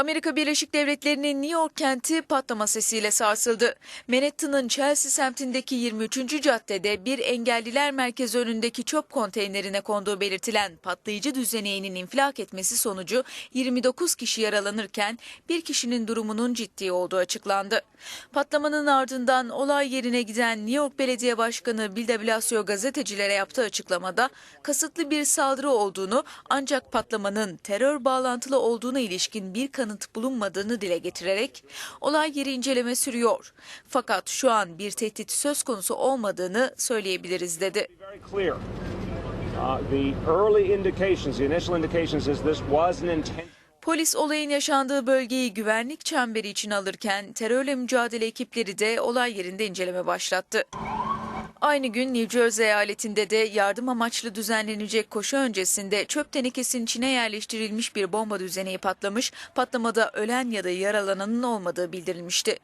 Amerika Birleşik Devletleri'nin New York kenti patlama sesiyle sarsıldı. Manhattan'ın Chelsea semtindeki 23. caddede bir engelliler merkezi önündeki çöp konteynerine konduğu belirtilen patlayıcı düzeneğinin infilak etmesi sonucu 29 kişi yaralanırken bir kişinin durumunun ciddi olduğu açıklandı. Patlamanın ardından olay yerine giden New York Belediye Başkanı Bill de Blasio gazetecilere yaptığı açıklamada kasıtlı bir saldırı olduğunu ancak patlamanın terör bağlantılı olduğuna ilişkin bir kanıt bulunmadığını dile getirerek olay yeri inceleme sürüyor. Fakat şu an bir tehdit söz konusu olmadığını söyleyebiliriz dedi. Uh. Polis olayın yaşandığı bölgeyi güvenlik çemberi için alırken terörle mücadele ekipleri de olay yerinde inceleme başlattı. Aynı gün New Jersey eyaletinde de yardım amaçlı düzenlenecek koşu öncesinde çöp tenekesinin içine yerleştirilmiş bir bomba düzeneği patlamış, patlamada ölen ya da yaralananın olmadığı bildirilmişti.